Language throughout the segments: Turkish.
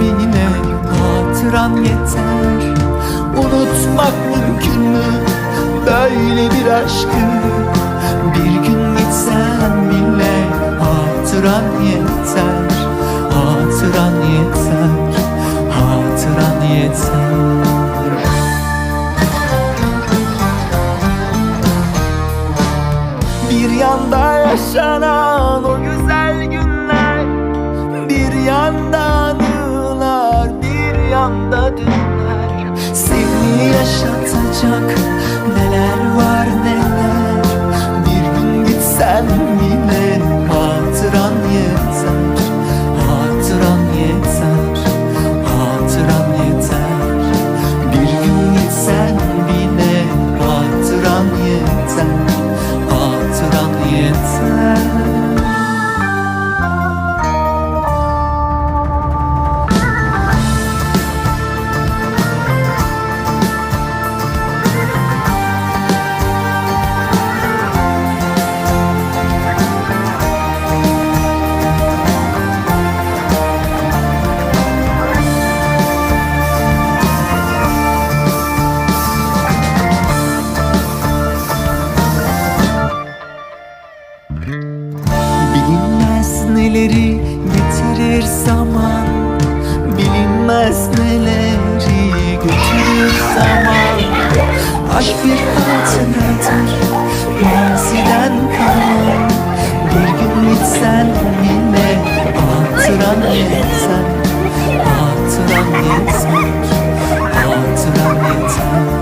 bile hatıran yeter. Unutmak mümkün mü? Böyle bir aşkı Bir gün gitsen bile hatıran yeter. Hatıran yeter Hatıran yeter. Bir yanda yaşanan hatıran Bilinmez neleri getirir zaman Bilinmez neleri götürür zaman. Aşk bir hatıradır maziden kalan. Bir gün gitsen bile hatıran yeter Hatıran yeter Hatıran yeter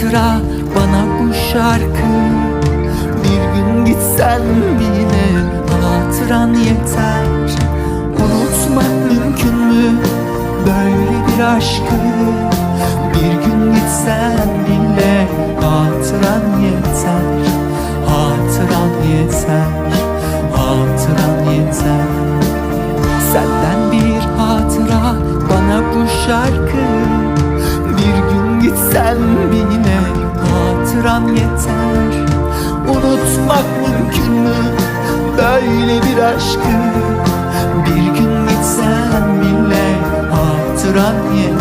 hatıra bana bu şarkı. Bir gün gitsen bile hatıran yeter. Unutmak mümkün mü böyle bir aşkı? Bir gün gitsen bile hatıran yeter. Hatıran yeter Hatıran yeter. Senden bir hatıra bana bu şarkı unutman yeter. Unutmak mümkün mü? Böyle bir aşkı. Bir gün gitsen bile hatıran yeter.